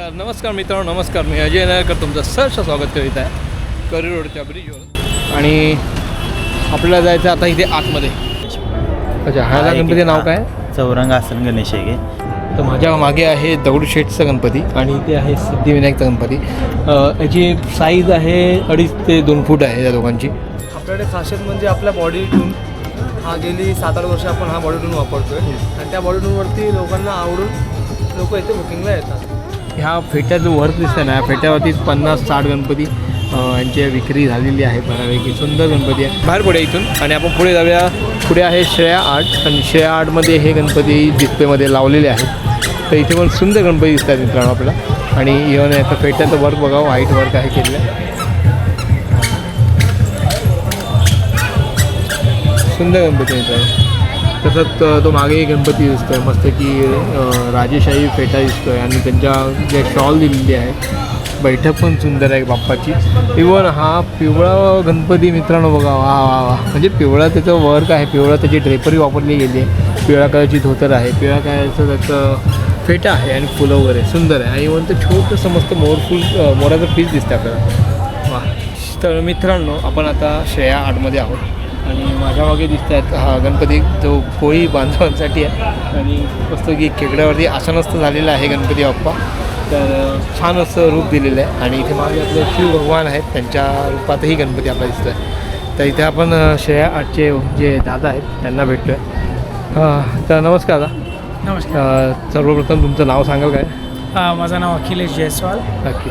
तर नमस्कार मित्रांनो नमस्कार. मी अजय नायकर तुमचं सहर्ष स्वागत करीत आहे करी रोडच्या ब्रिजवर आणि आपल्याला जायचं आता इथे आतमध्ये. अच्छा ह्याला गणपती नाव काय? चौरंग आसन गणेश आहे तर माझ्या मागे आहे दगडूशेठचा गणपती आणि इथे आहे सिद्धिविनायकचा गणपती. अ, याची साईज आहे अडीच ते दोन फूट आहे या दोघांची. आपल्याकडे खासियत म्हणजे आपल्या बॉडी टून हा गेली सात आठ वर्ष आपण हा बॉडी टून वापरतोय आणि त्या बॉडी टूनवरती लोकांना आवडून लोक इथे बुकिंगला येतात. ह्या फेट्याचं वर्क दिसतं ना फेट्यावरतीच फेट्यावरती पन्नास साठ गणपती यांची विक्री झालेली आहे बऱ्यापैकी. सुंदर गणपती आहे. बाहेर पुढे इथून आणि आपण पुढे जाऊया. पुढे आहे श्रेया आर्ट आणि श्रेया आर्टमध्ये हे गणपती डिस्प्लेमध्ये लावलेले आहेत. तर इथे पण सुंदर गणपती दिसतात मित्रांनो आपल्याला. आणि इव्हन याचं फेट्याचं वर्क बघा व्हाईट वर्क आहे केलेलं. सुंदर गणपती मित्रांनो. तसंच तो मागे गणपती गणपती दिसतोय मस्त की राजेशाही फेटा दिसतोय आणि त्यांच्या जे शॉल दिलेली आहे बैठक पण सुंदर आहे बाप्पाची. इवन हा पिवळा गणपती मित्रांनो बघा वा वा वा. म्हणजे पिवळा त्याचं वर्क आहे पिवळा त्याची ड्रेपरी वापरली गेली आहे. पिवळ्या कलरची धोतर आहे पिवळ्या कलरचं त्याचं फेटा आहे आणि फुलं वगैरे सुंदर आहे. आणि इवन तर छोटंसं मस्त मोरफुल मोराचं पीस दिसतं आपल्याला. वा. तर मित्रांनो आपण आता श्रेया आर्टमध्ये आहोत. आणि माझ्या मागे दिसत आहेत हा गणपती जो कोळी बांधवांसाठी आहे. आणि मस्त की खेकड्यावरती आसनस्थ झालेला आहे गणपती बाप्पा. तर छान असं रूप दिलेलं आहे. आणि इथे मागे आपले शिव भगवान आहेत. त्यांच्या रूपातही गणपती आपला दिसतो आहे तर इथे आपण श्रेया आर्टचे जे दादा आहेत त्यांना भेटतो आहे तर नमस्कार दादा. नमस्कार. सर्वप्रथम तुमचं नाव सांगाल काय? माझं नाव अखिलेश जयस्वाल.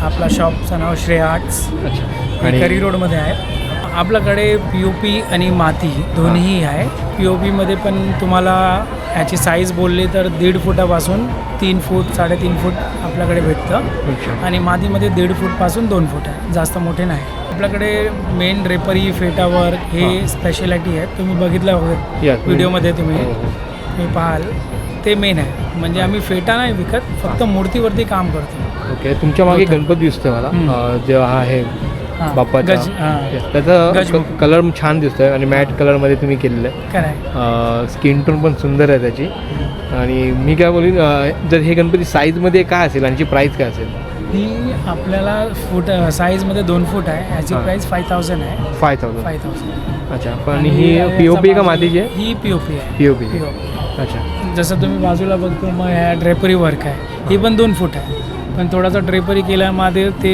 आपला शॉपचं नाव श्रेय आर्ट्स. अच्छा. आणि करी रोडमध्ये आहे. आपल्याकडे पी ओ पी आणि माती दोन्हीही आहे. पी ओ पीमध्ये पण तुम्हाला ह्याची साईज बोलली तर दीड फुटापासून तीन फूट साडेतीन फूट आपल्याकडे भेटतं. आणि मातीमध्ये दीड फूटपासून दोन फूट आहे. जास्त मोठे नाही. आपल्याकडे मेन ड्रेपरी फेटावर हे. स्पेशालिटी आहे तुम्ही बघितलं होतं. व्हिडिओमध्ये तुम्ही. हो, हो. तुम्ही पाहाल. ते मेन आहे. म्हणजे आम्ही फेटा नाही विकत फक्त मूर्तीवरती काम करतो. ओके. तुमच्या मागे गणपती दिसतोय मला. हम्म. अ, जो हा आहे बाप्पाचा. गज हां. त्याचा गजमुख. कलर छान दिसतोय आणि मॅट कलरमध्ये तुम्ही केलेलं आहे. स्किन टोन पण सुंदर आहे त्याची. आणि मी काय बोलीन अ, जर हे गणपती साईजमध्ये काय असेल आणि प्राईस काय असेल? ही आपल्याला फूट साईजमध्ये दोन फूट आहे. याची हां. प्राईस फाय थाउजंड आहे. फाय थाउजंड फाय थाउजंड अच्छा पण ही पी ओ पी का मातीची? आहे ही पी ओ पी आहे. पी ओ पी अच्छा. जसं तुम्ही बाजूला बघतो मग ह्या ड्रेपरी वर्क आहे. ही पण दोन फूट आहे. पण थोडासा ड्रेपरी केल्यामध्ये ते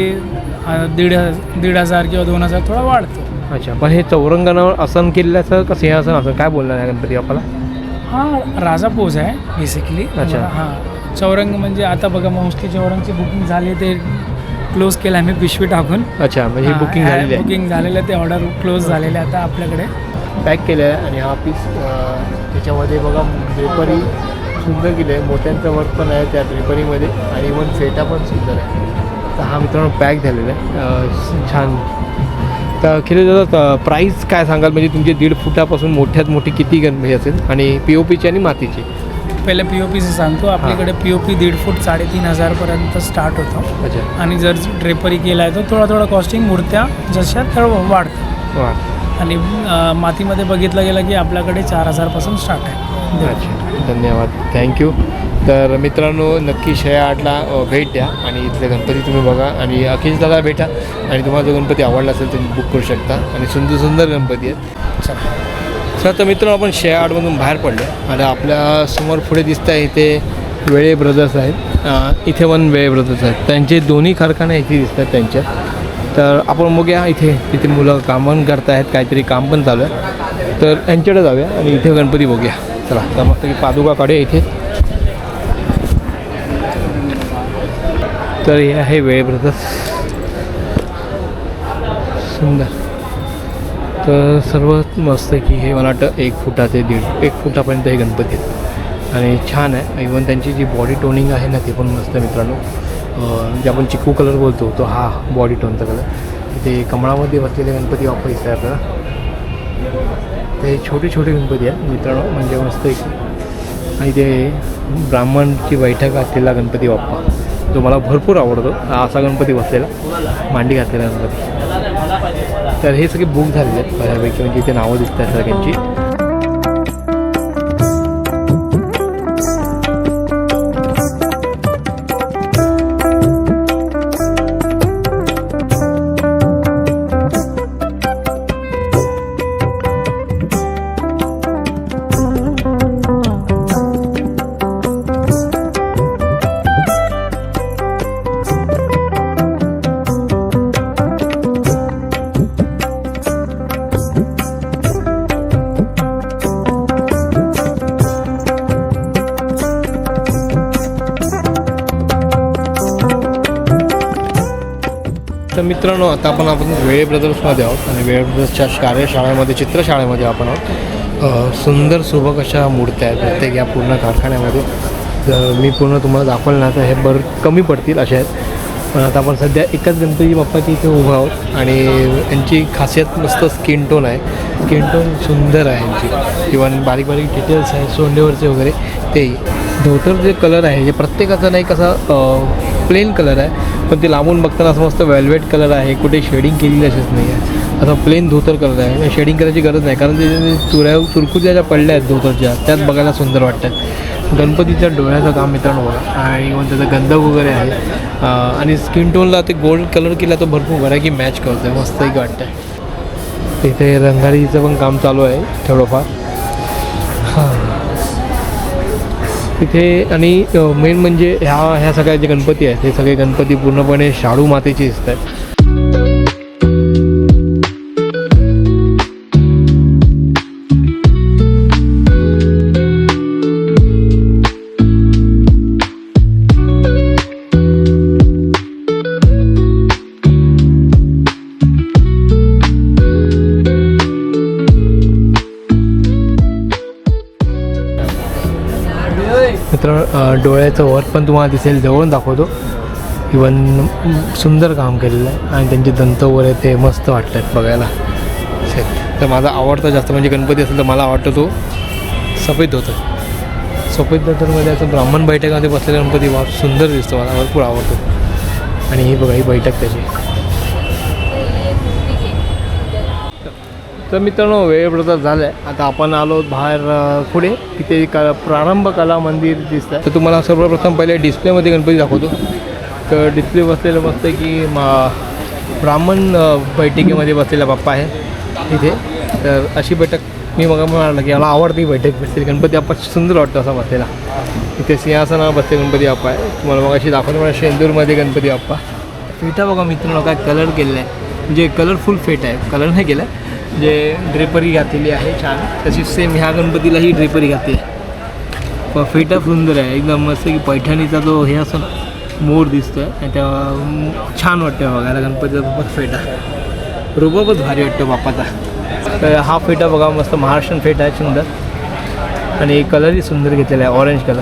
दीड दीड हजार किंवा दोन हजार थोडा वाढतो. अच्छा पण हे चौरंगानावर आसन केलेलं का सिंहासन असं काय बोलणार आहे गणपती बाप्पाला? हा राजा पोज आहे बेसिकली अच्छा. हां चौरंग म्हणजे आता बघा मोस्टली चौरंगची बुकिंग झाली ते क्लोज केलं आम्ही पिशवी टाकून. अच्छा म्हणजे हां, बुकिंग झालेली आहे. बुकिंग झालेलं ते ऑर्डर क्लोज झालेले आहे आता आपल्याकडे. पॅक केलं आहे आणि हा पीस त्याच्यामध्ये बघा ड्रेपरी सुंदर केलं आहे. मोत्यांचं वर्क पण आहे त्या ड्रेपरीमध्ये आणि इवन फेटा पण सुंदर आहे. तर हा मित्रांनो पॅक झालेला आहे. छान. तर अखिल दादा प्राईस काय सांगाल? म्हणजे तुमचे दीड फुटापासून मोठ्यात मोठी किती गणपती असेल? आणि पी ओ पीची आणि मातीची? पहिले पी ओ पीचं सांगतो. आपल्याकडे पी ओ पी दीड फूट साडेतीन हजारपर्यंत स्टार्ट होतो. अच्छा. आणि जर ड्रेपरी केला आहे तर थोडा थोडा कॉस्टिंग मूर्त्या जशा तर वाढतं वा आणि मातीमध्ये बघितलं गेलं की आपल्याकडे चार हजारपासून स्टार्ट आहे. अच्छा. धन्यवाद. थँक्यू तर मित्रांनो नक्की शया आठला भेट द्या आणि इथले गणपती तुम्ही बघा आणि अखिल दादा भेटा आणि तुम्हाला जो गणपती आवडला असेल तुम्ही बुक करू शकता आणि सुंदर सुंदर गणपती आहेत. चला. सर तर मित्रांनो आपण शया आठमधून बाहेर पडलो आणि आपल्यासमोर पुढे दिसत आहे इथे वेळे ब्रदर्स आहेत. इथे पण वेळे ब्रदर्स आहेत. त्यांचे दोन्ही कारखाने इथे दिसतात त्यांच्या. तर आपण बघूया इथे तिथे मुलं काम पण करत आहेत काहीतरी काम पण चालू आहे. तर यांच्याकडे जाऊया आणि इथे गणपती बघूया. चला तर मग तरी पादुका काढूया इथे. तर हे आहे वेळ ब्रदर्स सुंदर. तर सर्वात मस्त आहे की हे मला वाटतं एक फुटा ते दीड एक फुटापर्यंत हे गणपती आहेत. आणि छान आहे. इवन त्यांची जी बॉडी टोनिंग आहे ना ते पण मस्त आहे मित्रांनो. जे आपण चिकू कलर बोलतो तो हा बॉडी टोनचा कलर ते कमळामध्ये बसलेले गणपती वापरायचे आहे आपल्याला ते छोटे छोटे गणपती आहेत मित्रांनो म्हणजे मस्त एक. आणि ते ब्राह्मणची बैठक असलेला गणपती बाप्पा. जो मला भरपूर आवडतो असा गणपती बसलेला मांडी घातलेला गणपती. तर हे सगळे बुक झालेले आहेत बऱ्यापैकी म्हणजे इथे नावं दिसत आहेत सगळ्यांची. मित्रांनो आता आपण आपण वेळे ब्रदर्समध्ये आहोत आणि वेळे ब्रदर्सच्या कार्यशाळेमध्ये चित्रशाळेमध्ये आपण आहोत. सुंदर सुबक अशा मूर्त्या आहेत प्रत्येक या पूर्ण कारखान्यामध्ये. जर मी पूर्ण तुम्हाला दाखवलं ना तर हे बर कमी पडतील अशा आहेत. पण आता आपण सध्या एकच गणपती बाप्पाची इथे उभा आहोत आणि यांची खासियत मस्त स्किन टोन आहे. स्किन टोन सुंदर आहे यांची. इवन बारीक बारीक डिटेल्स आहेत सोंडेवरचे वगैरे तेही. धोतर जे कलर आहे जे प्रत्येकाचा नाही कसा प्लेन कलर आहे. पण ते लांबून बघताना असं मस्त वेल्वेट कलर आहे कुठे शेडिंग केलेली असेच नाही आहे. असं प्लेन धोतर कलर आहे. शेडिंग करायची गरज नाही कारण ते चुऱ्या चुरकुत्या ज्या पडल्या आहेत धोतरच्या त्यात बघायला सुंदर वाटतात. गणपतीच्या डोळ्याचं काम मित्रांनो बघा. आणि मग त्याचा गंध वगैरे आहे. आणि स्किन टोनला ते गोल्ड कलर केला तर भरपूर बरं की मॅच करतो आहे मस्त एक वाटतं तिथे रंगारीचं पण काम चालू आहे थोडंफार. हां. तिथे आणि मेन म्हणजे ह्या ह्या सगळ्या जे गणपती आहेत हे सगळे गणपती पूर्णपणे शाडू मातेचे दिसत आहेत मित्र डोळ्याचं वर्क पण तुम्हाला दिसेल जवळून दाखवतो. इवन सुंदर काम केलेलं आहे आणि त्यांचे दंत वगैरे ते मस्त वाटत आहेत बघायला तर माझा आवडता जास्त म्हणजे गणपती असेल तर मला आवडतो तो सफेद धोतर. सफेद धोतरमध्ये असं ब्राह्मण बैठकामध्ये बसलेला गणपती वा सुंदर दिसतो मला भरपूर आवडतो. आणि ही बघा ही बैठक त्याची. तर मित्रांनो वेळ झालं आहे आता आपण आलो बाहेर पुढे. तिथे क प्रारंभ कला मंदिर दिसत आहे तर तुम्हाला सर्वप्रथम पहिले डिस्प्लेमध्ये गणपती दाखवतो. तर डिस्प्ले बसलेलं बसतं की मा ब्राह्मण बैठकीमध्ये बसलेला बाप्पा आहे तिथे तर अशी बैठक मी मग म्हणाला की मला आवडते बैठक बसते गणपती बाप्पा सुंदर वाटतं असा बसलेला. इथे सिंहासनावर बसते गणपती बाप्पा आहे. तुम्हाला मग अशी दाखवतो मला शेंदूरमध्ये गणपती बाप्पा. फेटा बघा मित्रांनो काय कलर केलेला आहे. म्हणजे कलरफुल फेट आहे. कलर नाही केला. आहे जे ड्रेपरी घातलेली आहे छान. तशी सेम ह्या गणपतीलाही ड्रेपरी घातली आहे. फेटा सुंदर आहे. एकदम मस्त की पैठणीचा जो हे असं मोर दिसतो आहे त्या छान वाटतं बघायला गणपतीचा बाप्पा फेटा. रुबाबच भारी वाटतो बाप्पाचा. तर हा फेटा बघा मस्त महाराष्ट्रीयन फेटा आहे सुंदर. आणि कलरही सुंदर घेतलेला आहे. ऑरेंज कलर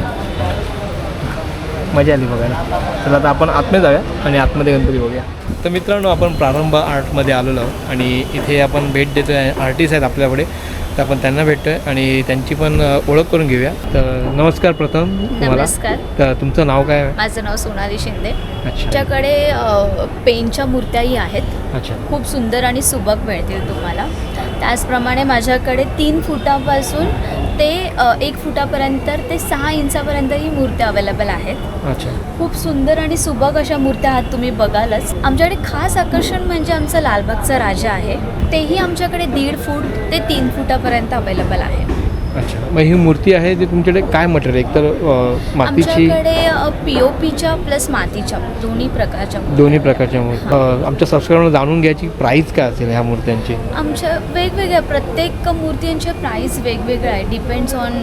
मजा आली बघायला. तर आता आपण आतमध्ये जाऊया आणि आतमध्ये गणपती बघूया. तर मित्रांनो आपण प्रारंभ आर्टमध्ये आलेलो आहोत आणि इथे आपण भेट देतो आहे आर्टिस्ट आहेत आपल्याकडे तर आपण त्यांना भेटतो आहे आणि त्यांची पण ओळख करून घेऊया. तर नमस्कार प्रथम तुम्हाला. नमस्कार. तर तुमचं नाव काय आहे? माझं नाव सोनाली शिंदे. अच्छा. आमच्याकडे पेनच्या मूर्त्याही आहेत. अच्छा. खूप सुंदर आणि सुबक मिळतील तुम्हाला. त्याचप्रमाणे माझ्याकडे तीन फुटापासून ते एक फुटापर्यंत ते सहा इंचापर्यंत ही मूर्त्या अवेलेबल आहेत. अच्छा. खूप सुंदर आणि सुबक अशा मूर्त्या आहात तुम्ही बघालच. आमच्याकडे खास आकर्षण म्हणजे आमचा लालबागचा राजा आहे. तेही आमच्याकडे दीड फूट ते तीन फुटापर्यंत अवेलेबल आहे. अच्छा. मग ही मूर्ती आहे ती तुमच्याकडे काय मटेरियल एक तर मातीची? आमच्याकडे पी ओ पीच्या प्लस मातीच्या दोन्ही प्रकारच्या मूर्त्या. दोन्ही प्रकारच्या मूर्ती अ, आमच्या सबस्क्रायबरला जाणून घ्यायची प्राईस काय असेल ह्या मूर्त्यांची? आमच्या वेगवेगळ्या प्रत्येक मूर्तींचे प्राईस वेगवेगळं आहे. डिपेंड्स ऑन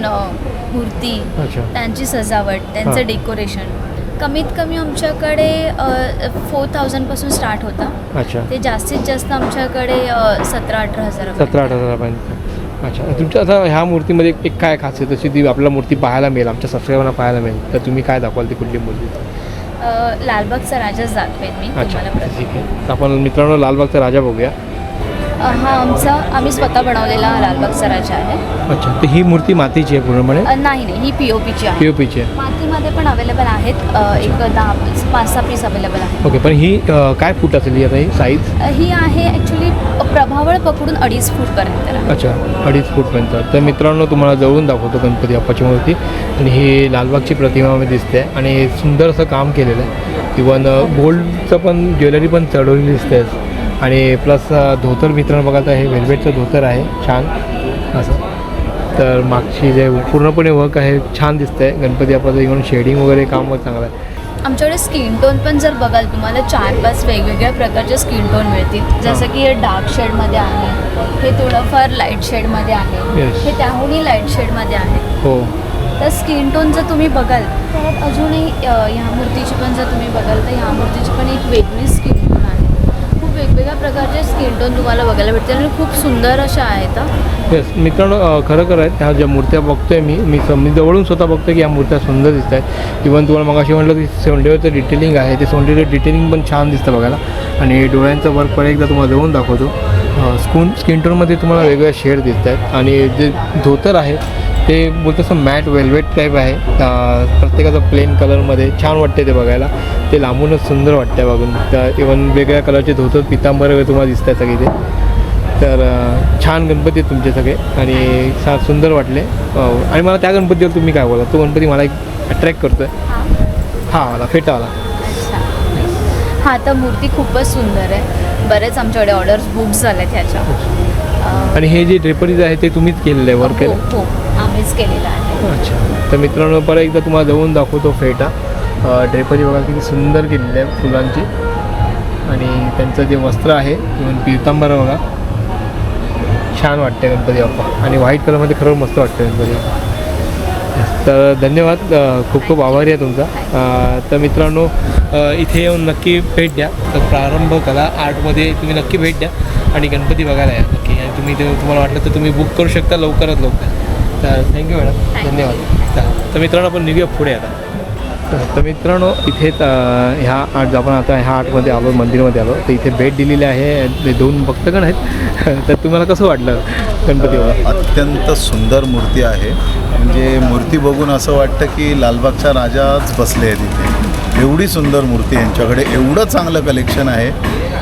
मूर्ती अच्छा. त्यांची सजावट हां. त्यांचं डेकोरेशन कमीत कमी आमच्याकडे फोर थाउजंडपासून स्टार्ट होतं. अच्छा. ते जास्तीत जास्त आमच्याकडे सतरा अठरा हजार सतरा अठरा हजारापर्यंत अच्छा तुमच्या आता ह्या मूर्तीमध्ये एक काय खासियत? अशी ती आपल्याला मूर्ती पाहायला मिळेल आमच्या सबस्क्रायबरना पाहायला मिळेल तर तुम्ही काय दाखवाल ती कुठली मूर्ती? लालबागचा राजाच दाखवेन मी अच्छा. ठीक आहे. आपण मित्रांनो लालबागचा राजा बघूया. हा आमचा आम्ही स्वतः बनवलेला लालबागचा राजा आहे. अच्छा तर ही मूर्ती मातीची आहे पूर्णपणे? नाही नाही ही पी ओ पीची आहे. पी ओ पीची आहे. मातीमध्ये पण अवेलेबल आहेत एक दहा पीस पाच सहा पीस अवेलेबल आहेत. ओके पण ही काय फूट असेल ही आता ही साईज ही आहे ॲक्च्युली प्रभावळ पकडून अडीच फूटपर्यंत आहे. अच्छा अडीच फूटपर्यंत तर मित्रांनो तुम्हाला जवळून दाखवतो गणपती बाप्पाची मूर्ती. आणि ही लालबागची प्रतिमामध्ये दिसते आणि सुंदर असं काम केलेलं आहे. इवन गोल्डचं पण ज्वेलरी पण चढवलेली दिसते. आणि प्लस धोतर मित्रांनो बघा तर हे वेल्वेटचं धोतर आहे छान. असं. तर मागची जे पूर्णपणे वर्क आहे छान दिसतंय. गणपती बाप्पाचं इवन शेडिंग वगैरे काम चांगलं आहे. आमच्याकडे स्किन टोन पण जर बघाल तुम्हाला चार पाच वेगवेगळ्या प्रकारचे स्किन टोन मिळतील. जसं की हे डार्क शेडमध्ये आहे हे थोडंफार लाइट शेडमध्ये आहे Yes. हे त्याहूनही लाइट शेडमध्ये आहे. हो. तर स्किन टोन जर तुम्ही बघाल तर अजूनही अ, ह्या मूर्तीची पण जर तुम्ही बघाल तर ह्या मूर्तीची पण एक वेगळी स्किन वेगवेगळ्या प्रकारचे स्किन टोन तुम्हाला बघायला भेटतील आणि खूप सुंदर अशा आहेत येस मित्रांनो खरं खरं आहे ह्या ज्या मूर्त्या बघतोय मी मी मी जवळून स्वतः बघतोय की ह्या मूर्त्या सुंदर दिसत आहेत. इव्हन तुम्हाला मग अशी म्हटलं की सोंडेवरचं डिटेलिंग आहे ते सोंडेवर डिटेलिंग पण छान दिसतं बघायला. आणि डोळ्यांचं वर्क पण एकदा तुम्हाला जवळून दाखवतो. स्कून स्किन टोनमध्ये तुम्हाला वेगवेगळ्या शेड दिसत आहेत. आणि जे धोतर आहे ते बोलतं असं मॅट वेल्वेट टाईप आहे. प्रत्येकाचं प्लेन कलरमध्ये छान वाटते ते बघायला. ते लांबूनच सुंदर वाटतं बघून. तर इवन वेगळ्या कलरचे धोतर पितांबर वगैरे तुम्हाला दिसत आहेत सगळे ते. तर छान गणपती आहेत तुमचे सगळे. आणि छान सुंदर वाटले. आणि मला त्या गणपतीवर तुम्ही काय बोला तो गणपती मला एक अट्रॅक्ट करतो आहे हा मला फेटावाला. हा तर मूर्ती खूपच सुंदर आहे. बरेच आमच्याकडे ऑर्डर्स बुक झाल्यात ह्याच्या. अं, आणि हे जे ड्रेपरीज आहे ते तुम्हीच केलेलं आहे वर्क हो केलं आम्हीच केलेलं आहे. अच्छा. तर मित्रांनो परत एकदा तुम्हाला जवळून दाखवतो फेटा. ड्रेपरी बघा किती सुंदर केलेली आहे फुलांची. आणि त्यांचं जे वस्त्र आहे इवन पितांबर बघा. छान वाटते गणपती बाप्पा. आणि व्हाईट कलरमध्ये खरं मस्त वाटतं गणपती बाप्पा. तर धन्यवाद. खूप खूप आभारी आहे तुमचा. तर मित्रांनो इथे येऊन नक्की भेट द्या. तर प्रारंभ कला आर्टमध्ये तुम्ही नक्की भेट द्या. आणि गणपती बघायला या नक्की. आणि तुम्ही ते तुम्हाला वाटलं तर तुम्ही बुक करू शकता लवकरात लवकर. तर थँक्यू मॅडम. धन्यवाद. तर- तर मित्रांनो आपण निघूया पुढे आता. तर- तर मित्रांनो इथेच अ, ह्या आर्ट आपण आता ह्या आर्टमध्ये आलो मंदिरमध्ये आलो. तर इथे भेट दिलेली आहे. ते दोन भक्तगण आहेत. तर तुम्हाला कसं वाटलं गणपती अत्यंत सुंदर मूर्ती आहे. म्हणजे मूर्ती बघून असं वाटतं की लालबागचा राजाच बसले आहेत इथे. एवढी सुंदर मूर्ती यांच्याकडे एवढं चांगलं कलेक्शन आहे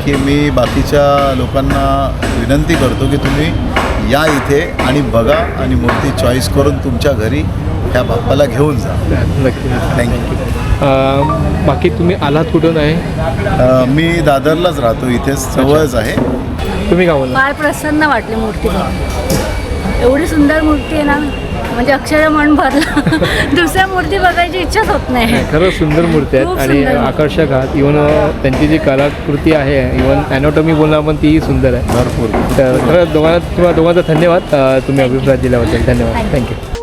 की मी बाकीच्या लोकांना विनंती करतो की तुम्ही या इथे आणि बघा आणि मूर्ती चॉईस करून तुमच्या घरी ह्या बाप्पाला घेऊन जा. नक्की थँक्यू बाकी तुम्ही आलात कुठून आहे? मी दादरलाच राहतो इथेच जवळच आहे. तुम्ही बोलला फार प्रसन्न वाटली मूर्ती एवढी सुंदर मूर्ती आहे ना. म्हणजे अक्षर मन भरलं. दुसऱ्या मूर्ती बघायची इच्छाच होत नाही. खरं सुंदर मूर्ती आहेत आणि. आकर्षक आहात. इवन त्यांची जी कलाकृती आहे इवन ॲनॉटॉमी बोलणार पण तीही सुंदर आहे. भरपूर. तर खरं दोघांना दोघांचा धन्यवाद. तुम्ही अभिप्राय दिल्याबद्दल धन्यवाद. थँक्यू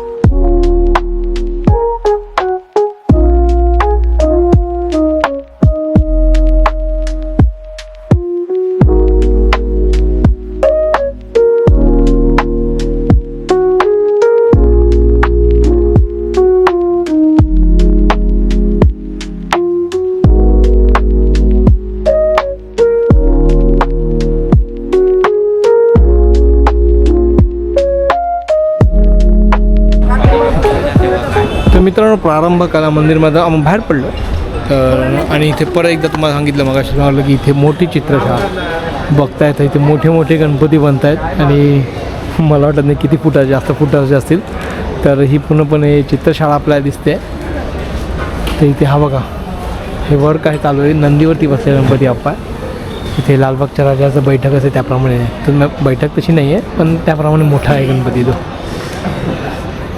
प्रारंभ कला मंदिरमध्ये आम्ही बाहेर पडलो. तर आणि इथे परत एकदा तुम्हाला सांगितलं मग सांगितलं की इथे मोठी चित्रशाळा बघतायत इथे मोठे मोठे गणपती बनत आहेत आणि मला वाटत नाही किती फुटाचे जास्त फुटाचे असतील. तर ही पूर्णपणे चित्रशाळा आपल्याला दिसते. तर इथे हा बघा हे वर्क आहे चालू आहे. नंदीवरती बसले गणपती बाप्पा. इथे लालबागच्या राजाचं बैठक असेल त्याप्रमाणे. तर बैठक तशी नाही आहे पण त्याप्रमाणे मोठा आहे गणपती तो.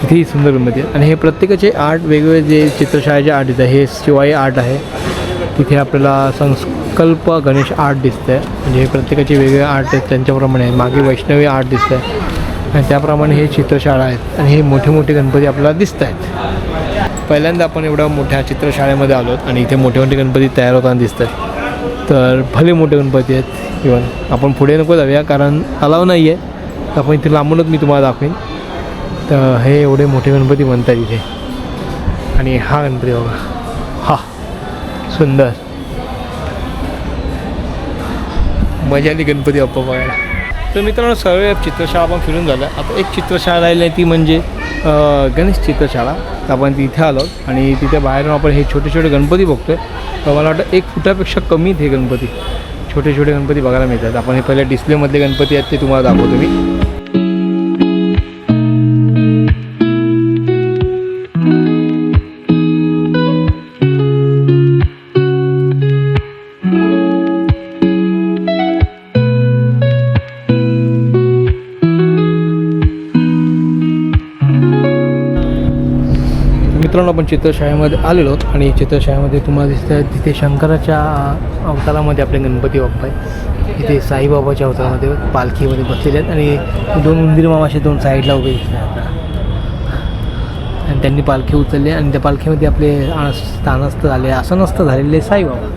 कितीही सुंदर गणपती आहे आणि हे प्रत्येकाचे आर्ट वेगवेगळे जे चित्रशाळेचे आर्ट दिसत हे शिवाई आर्ट आहे. तिथे आपल्याला संकल्प गणेश आर्ट दिसतं आहे म्हणजे हे प्रत्येकाचे वेगवेगळे आर्ट आहेत त्यांच्याप्रमाणे. आहे मागे वैष्णवी आर्ट दिसतं आहे आणि त्याप्रमाणे हे चित्रशाळा आहेत. आणि हे मोठे मोठे गणपती आपल्याला दिसत आहेत पहिल्यांदा आपण एवढ्या मोठ्या चित्रशाळेमध्ये आलो आणि इथे मोठे मोठे गणपती तयार होताना दिसत आहेत तर भले मोठे गणपती आहेत इवन आपण पुढे नको जाऊया कारण अलाव नाही आहे आपण इथे लांबूनच मी तुम्हाला दाखवेन. तर हे एवढे मोठे गणपती बनतात इथे. आणि हा गणपती बघा. हा सुंदर. मजा आली गणपती बाप्पा बघायला. तर मित्रांनो सर्व चित्रशाळा आपण फिरून झालं आता एक चित्रशाळा राहिली आहे ती म्हणजे गणेश चित्रशाळा. तर आपण तिथे आलो आणि तिथे बाहेरून आपण हे छोटे छोटे गणपती बघतोय. तर मला वाटतं एक फुटापेक्षा कमी हे गणपती. छोटे छोटे गणपती बघायला मिळतात. आपण हे पहिले डिस्प्लेमधले गणपती आहेत ते तुम्हाला दाखवतो मी. चित्रशाळेमध्ये आलेलो आहोत आणि चित्रशाळेमध्ये तुम्हाला दिसतं आहे तिथे शंकराच्या अवतारामध्ये आपले गणपती बाप्पा आहेत. इथे साईबाबाच्या अवतारामध्ये पालखीमध्ये बसलेले आहेत आणि दोन उंदीर मामाचे दोन साईडला उभे दिसत आहेत. आणि त्यांनी पालखी उचलली आणि त्या पालखीमध्ये आपले स्थानस्थ झाले आसनस्थ झालेले साईबाबा.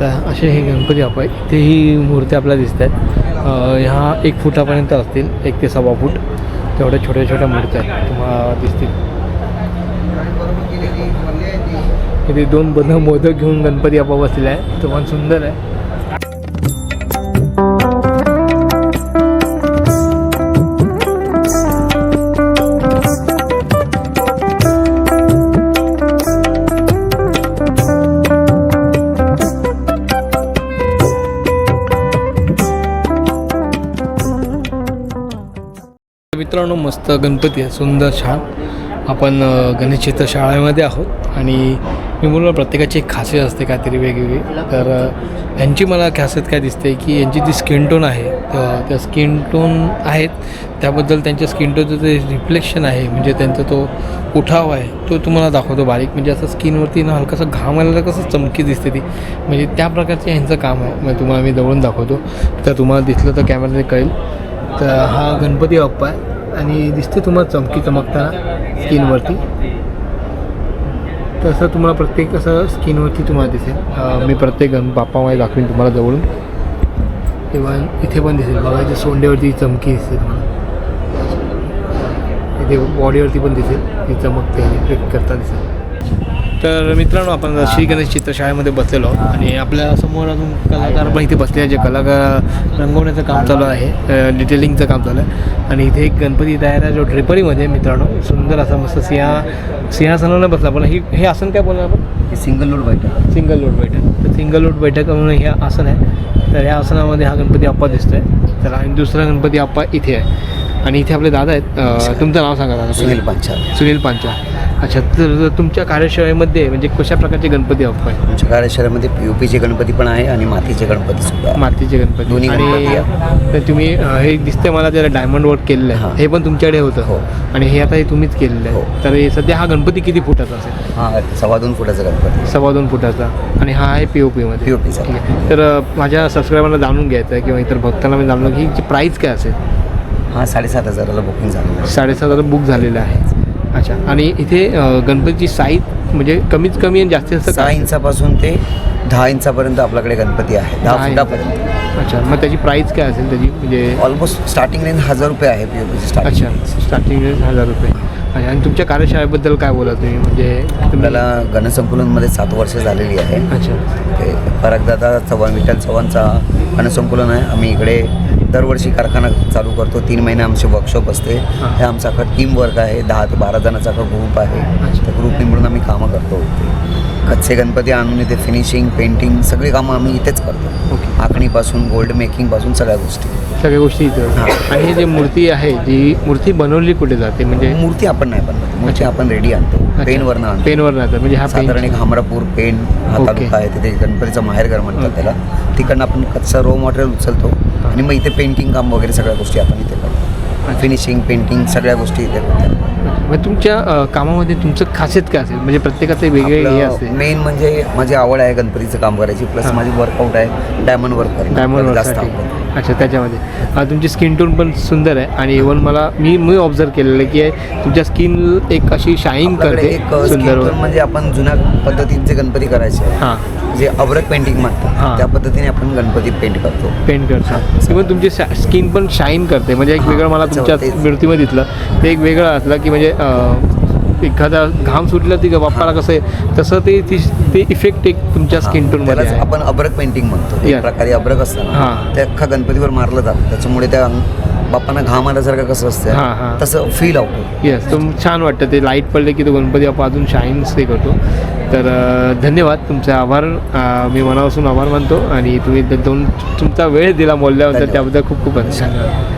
तर असे हे गणपती बाप्पा आहे इथेही मूर्ती आपल्याला दिसत आहेत. ह्या एक फुटापर्यंत असतील एक ते सव्वा फूट. तेवढ्या छोट्या छोट्या मूर्त्या आहेत. तुम्हाला दिसतील. इथे दोन बंध मोदक घेऊन गणपती बाप्पा बसलेला आहे. तो पण सुंदर आहे. मित्रांनो मस्त गणपती आहे. सुंदर छान. आपण गणेश चित्र शाळेमध्ये आहोत आणि मी बोललो प्रत्येकाची एक खासियत असते काहीतरी वेगवेगळी. तर यांची मला खासियत काय दिसते की यांची जी स्किन टोन आहे त्या स्किन टोन आहेत त्याबद्दल त्यांच्या स्किन टोनचं जे रिफ्लेक्शन आहे म्हणजे त्यांचा तो उठाव आहे तो तुम्हाला दाखवतो बारीक. म्हणजे असं स्किनवरती ना हलकासा घाम आलेला कसं चमकी दिसते ती. म्हणजे त्या प्रकारचं ह्यांचं काम आहे. मग तुम्हाला मी जवळून दाखवतो. तर तुम्हाला दिसलं तर कॅमेराने कळेल. तर हा गणपती बाप्पा आहे आणि दिसते तुम्हाला चमकी चमकताना. स्किनवरती? तसं तुम्हाला प्रत्येक असं स्किनवरती तुम्हाला दिसेल. मी प्रत्येक गण बाप्पामध्ये दाखवीन तुम्हाला जवळून. तेव्हा इथे पण दिसेल. बघा इथे सोंडेवरती चमकी दिसते तुम्हाला. इथे बॉडीवरती पण दिसेल. ती चमकते करता दिसेल. तर मित्रांनो आपण श्री गणेश चित्रशाळेमध्ये बसलेलो आहोत. आणि आपल्यासमोर अजून कलाकार पण इथे बसले आहेत जे कलाकार रंगवण्याचं काम चालू आहे डिटेलिंगचं काम चालू आहे. आणि इथे एक गणपती तयार आहे जो ड्रिपरीमध्ये मित्रांनो. सुंदर असा मस्त सिंहा सिंहासनाला बसला. पण ही हे आसन काय बोलणार आपण? सिंगल लोड बैठक. सिंगल लोड बैठक. तर सिंगल लोड बैठक म्हणून हे आसन आहे. तर या आसनामध्ये हा गणपती आप्पा दिसतोय. तर आणि दुसरा गणपती आप्पा इथे आहे. आणि इथे आपले दादा आहेत. तुमचं नाव सांगा दादा. सुनील पांचाल सुनील पांचा अच्छा तर तुमच्या कार्यशाळेमध्ये म्हणजे कशा प्रकारचे गणपती बाप्पा आहे आमच्या कार्यशाळेमध्ये पी ओ पीचे गणपती पण आहे आणि मातीचे गणपती सुद्धा. मातीचे गणपती. दोन्ही आणि तर तुम्ही हे दिसतंय मला त्याला डायमंड वर्क केलेलं आहे. हां. हे पण तुमच्याकडे होतं. हो. आणि हे आता हे तुम्हीच केलेलं आहे. हो. तर हे सध्या हा गणपती किती फुटाचा असेल? हा सव्वा दोन फुटाचा गणपती सव्वा दोन फुटाचा. आणि हा आहे पी ओ पीमध्ये POP चा. ठीक आहे. तर माझ्या सबस्क्रायबरला जाणून घ्यायचं आहे किंवा इतर भक्तांना मी जाणून घ्यायची प्राईस काय असेल? हा साडेसात हजाराला बुकिंग झालेलं आहे. साडेसात हजार बुक झालेलं आहे. अच्छा. आणि इथे अं, गणपतीची साईज म्हणजे कमीत कमी आणि जास्तीत जास्त सहा काय? इंचापासून ते दहा इंचापर्यंत आपल्याकडे गणपती आहे. दहा दहा फुटापर्यंत. अच्छा. मग त्याची प्राईस काय असेल त्याची? म्हणजे ऑलमोस्ट स्टार्टिंग रेंज हजार रुपये आहे पी पीची अच्छा. स्टार्टिंग स्टार्टिंग रेंज हजार रुपये. अच्छा. आणि तुमच्या कार्यशाळेबद्दल काय बोला तुम्ही? म्हणजे आपल्याला गणसंकुलनमध्ये सात वर्ष झालेली आहे. अच्छा. ते परागदादा चव्हाण विठ्ठल चव्हाणचा गणसंकुलन आहे. आम्ही इकडे दरवर्षी कारखाना चालू करतो. तीन महिने आमचे वर्कशॉप असते. हां. आमचा अख्खा टीम वर्क आहे. दहा ते बारा जणांचा अख्खा ग्रुप आहे. त्या ग्रुपने मिळून आम्ही कामं करतो कच्चे गणपती आणून इथे फिनिशिंग पेंटिंग सगळी कामं आम्ही इथेच करतो. ओके. आखणीपासून गोल्ड मेकिंगपासून सगळ्या गोष्टी. सगळ्या गोष्टी इथं. हां. आणि ही जी मूर्ती आहे जी मूर्ती बनवली कुठे जाते? म्हणजे मूर्ती आपण नाही बनवत. मूर्ती आपण रेडी आणतो. पेनवरनं आणतो. पेनवर जातात म्हणजे हा साधारण एक हमरापूर पेन हा ओके. तालुका आहे तिथे गणपतीचं माहेरघर म्हणतात. त्याला. तिकडनं आपण कच्चं रो मटेरियल उचलतो. आणि मग इथे पेंटिंग काम वगैरे सगळ्या गोष्टी आपण इथे करतो. फिनिशिंग पेंटिंग सगळ्या गोष्टी इथे मग तुमच्या अं, कामामध्ये तुमचं खासियत काय असेल? म्हणजे प्रत्येकाचे वेगळे हे असते. मेन म्हणजे माझी आवड आहे गणपतीचं काम करायची प्लस. माझी वर्कआउट आहे डायमंड वर्क. डायमंड जास्त आवडतं. अच्छा त्याच्यामध्ये. अं, तुमची स्किन टोन पण सुंदर आहे आणि इवन मला मी मी ऑब्झर्व केलेलं आहे की तुमच्या स्किन एक अशी शाईन आपल्याकडे करते एक सुंदर म्हणजे आपण जुन्या पद्धतीचे गणपती करायचे. हां. जे अब्रक पेंटिंग हां. म्हणतात त्या पद्धतीने आपण गणपती पेंट करतो. पेंट करतो. इवन तुमची स्किन पण शाईन करते. म्हणजे एक वेगळं मला तेच. मूर्तीमध्ये दिसलं ते एक वेगळं असलं की म्हणजे एखादा घाम सुटलं ती बाप्पाला कसं आहे तसं ते ती ते इफेक्ट एक तुमच्या स्किन टोनमध्ये आपण अब्रक पेंटिंग म्हणतो. एक प्रकारे अब्रक असतं हां. ते अख्खा गणपतीवर मारलं जातं त्याच्यामुळे त्या अंग- बाप्पांना घाम आल्यासारखं कसं हां, हां. असतं तसं फील होतं येस तो छान वाटतं ते लाइट पडले की तो गणपती बाप्पा अजून शाईन्स ते करतो तर धन्यवाद तुमचे आभार मी मनापासून आभार मानतो आणि तुम्ही दोन तुमचा वेळ दिला बोलल्याबद्दल. त्याबद्दल खूप खूप धन्यवाद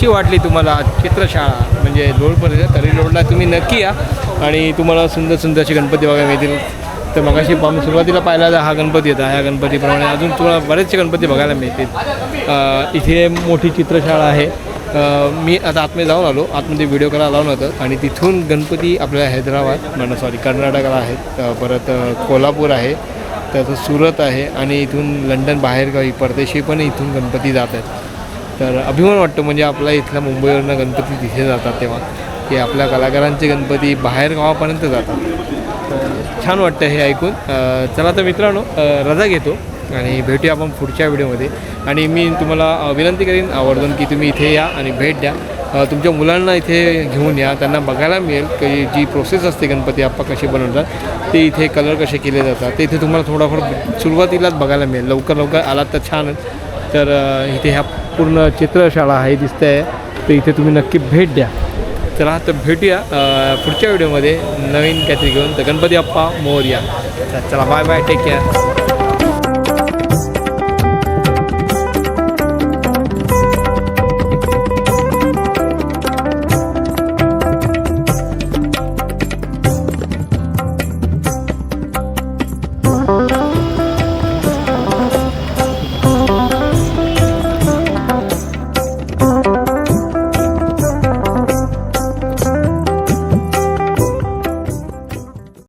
कशी वाटली तुम्हाला चित्रशाळा? म्हणजे रोडपर्यंत तरी रोडला तुम्ही नक्की या. आणि तुम्हाला सुंदर सुंदर असे गणपती बघायला मिळतील. तर मगाशी आम्ही सुरुवातीला पाहिला हा गणपती होता ह्या गणपतीप्रमाणे अजून तुम्हाला बरेचसे गणपती बघायला मिळतील. इथे मोठी चित्रशाळा आहे. मी आता आतमध्ये जाऊन आलो. आतमध्ये व्हिडिओ करायला लावून होतं आणि तिथून गणपती आपल्या हैदराबाद म्हणा सॉरी कर्नाटकाला आहेत. परत कोल्हापूर आहे. त्याचं सुरत आहे. आणि इथून लंडन बाहेरगावी परदेशी पण इथून गणपती जात आहेत. तर अभिमान वाटतो म्हणजे आपल्या इथल्या मुंबईवरनं गणपती तिथे जातात तेव्हा. की आपल्या कलाकारांचे गणपती बाहेर गावापर्यंत जातात. तर छान वाटतं हे ऐकून. चला तर मित्रांनो रजा घेतो आणि भेटूया आपण पुढच्या व्हिडिओमध्ये. आणि मी तुम्हाला विनंती करीन आवर्जून की तुम्ही इथे या आणि भेट द्या. तुमच्या मुलांना इथे घेऊन या. त्यांना बघायला मिळेल की जी प्रोसेस असते गणपती आप्पा कसे बनवतात ते इथे कलर कसे केले जातात. ते इथे तुम्हाला थोडाफार सुरुवातीलाच बघायला मिळेल. लवकर लवकर आलात तर छान तर इथे ह्या पूर्ण चित्रशाळा आहे दिसते आहे तर इथे तुम्ही नक्की भेट द्या. चला तर भेटूया पुढच्या व्हिडिओमध्ये नवीन काहीतरी घेऊन. तर गणपती अप्पा मोर्या. चला बाय बाय टेक केअर